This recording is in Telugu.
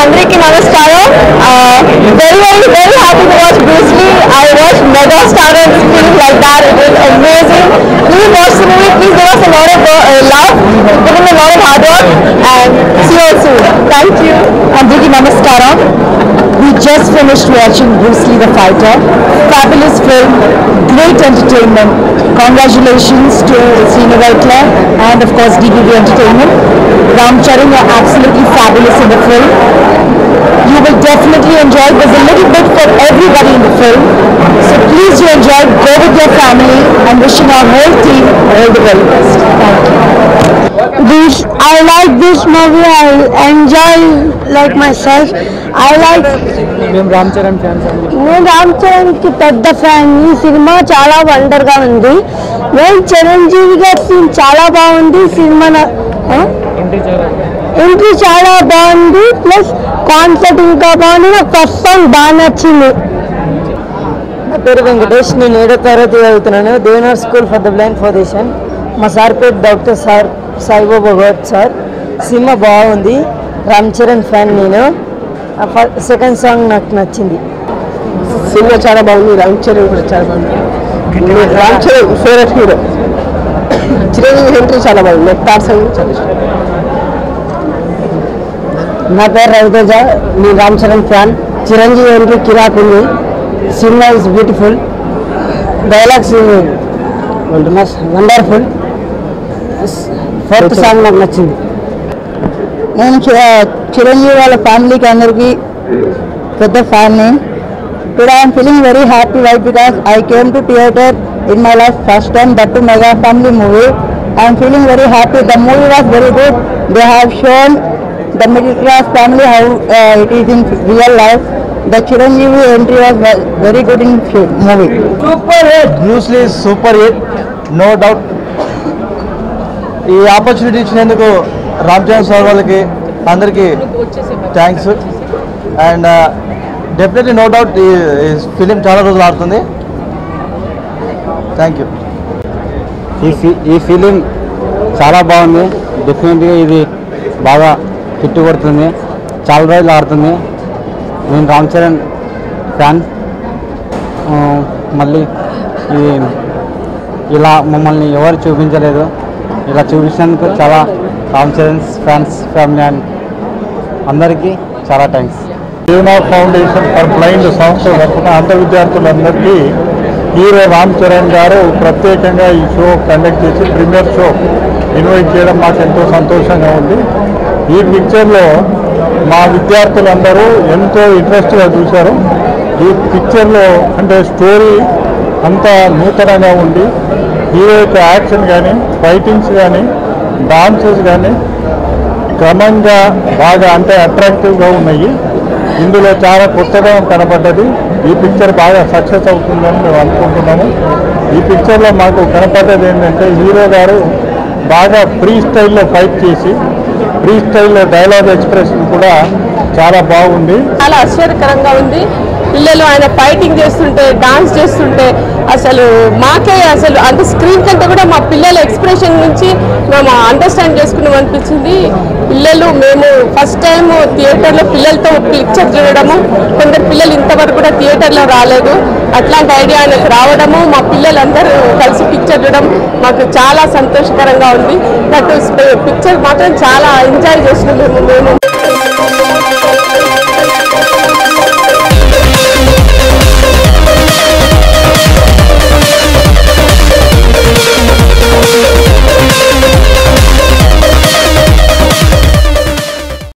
అందరికీ నమస్కారం. Very very very happy to watch Bruce Lee I watch mega star and finished watching Bruce Lee the Fighter. Fabulous film, great entertainment. Congratulations to Srinu Vaikla and of course DBB Entertainment. Ram Charan are absolutely fabulous in the film. You will definitely enjoy. There's a little bit for everybody in the film. So please do enjoy. Go with your family and wishing our whole team all the very best. Like this movie. I enjoy like myself. I like మేము రామ్ చరణ్ ఫ్యాన్స్ అండి. నేను రామ్ చరణ్కి పెద్ద ఫ్యాన్. ఈ సినిమా చాలా వండర్గా ఉంది. నేను చిరంజీవి గారి సీన్ చాలా బాగుంది. సినిమా ఎంట్రీ చాలా బాగుంది. ప్లస్ కాన్సెప్ట్ ఇంకా బాగుంది. నాకు ఫస్ట్ సాంగ్ బాగా నచ్చింది. నా పేరు వెంకటేష్. నేను ఏడో తరగతి చదువుతున్నాను. Devnar school for the blind foundation. మా సార్ పేరు doctor sir. Saibaba Goud sir. Cinema బాగుంది. రామ్ చరణ్ ఫ్యాన్ నేను. సెకండ్ సాంగ్ నాకు నచ్చింది. సినిమా చాలా బాగుంది. రామ్ చరణ్ కూడా చాలా బాగుంది. Ram Charan favourite hero Chiranjeevi entry చాలా బాగుంది. నాకు థర్డ్ సాంగ్ చాలా ఇష్టం. నా పేరు రవితేజ. నేను రామ్ చరణ్ ఫ్యాన్. చిరంజీవి ఎంట్రీ కిరాక్ ఉంది. Cinema is beautiful dialogues wonderful. Fourth song నాకు నచ్చింది. నేను చి- చిరంజీవి వాళ్ళ ఫ్యామిలీకి అందరికీ పెద్ద ఫ్యాన్ని today I'm feeling very happy wait because I came to theatre in my life first time that to mega family movie I'm feeling very happy the movie was very good they have shown the middle class family how it is in real life the Chiranjeevi entry was very good in movie super hit Bruce Lee super hit no doubt ఈ ఆపర్చునిటీ ఇచ్చినందుకు రామ్ చరణ్ సార్ వాళ్ళకి అందరికీ thanks and definitely no doubt ఈ ఫిలిం చాలా రోజులు ఆడుతుంది. థ్యాంక్ యూ ఈ ఈ ఫిలిం చాలా బాగుంది. డెఫినెట్గా ఇది బాగా హిట్ కొడుతుంది. చాలా రోజులు ఆడుతుంది. నేను రామ్ చరణ్ ఫ్యాన్. మళ్ళీ ఇది ఇలా మమ్మల్ని ఎవరు చూపించలేదు. ఇలా చూపించినందుకు చాలా Ram Charan fans family and అందరికీ చాలా thanks Jeevana foundation for blind సంస్థ తరఫున అంధ విద్యార్థులందరికీ హీరో రామ్ చరణ్ గారు ప్రత్యేకంగా ఈ షో కండక్ట్ చేసి ప్రీమియర్ షో ఇన్వైట్ చేయడం మాకు ఎంతో సంతోషంగా ఉంది. ఈ పిక్చర్లో మా విద్యార్థులందరూ ఎంతో ఇంట్రెస్ట్గా చూశారు. ఈ పిక్చర్లో అంటే స్టోరీ అంత నూతనంగా ఉండి హీరో యొక్క యాక్షన్ కానీ ఫైటింగ్స్ కానీ డాన్సెస్ కానీ క్రమంగా బాగా అంటే అట్రాక్టివ్గా ఉన్నాయి. ఇందులో చాలా కొత్తగా కనపడ్డది ఈ పిక్చర్ బాగా సక్సెస్ అవుతుందని మేము అనుకుంటున్నాము. ఈ పిక్చర్లో మాకు కనపడ్డది ఏంటంటే హీరో గారు బాగా ఫ్రీ స్టైల్లో ఫైట్ చేసి ఫ్రీ స్టైల్లో డైలాగ్ ఎక్స్ప్రెషన్ కూడా చాలా బాగుంది. చాలా ఆశ్చర్యకరంగా ఉంది. పిల్లలు ఆయన ఫైటింగ్ చేస్తుంటే డాన్స్ చేస్తుంటే అసలు మాకే అసలు అంత స్క్రీన్ కంటే కూడా మా పిల్లల ఎక్స్ప్రెషన్ నుంచి మేము అండర్స్టాండ్ చేసుకున్నాం అనిపించింది. పిల్లలు మేము ఫస్ట్ టైం థియేటర్లో పిల్లలతో పిక్చర్ చూడడము కొందరు పిల్లలు ఇంతవరకు కూడా థియేటర్లో రాలేదు. అట్లాంటి ఐడియా ఆయనకు రావడము మా పిల్లలందరూ కలిసి పిక్చర్ చూడడం మాకు చాలా సంతోషకరంగా ఉంది. బట్ పిక్చర్ మాత్రం చాలా ఎంజాయ్ చేసినాం మేము మేము.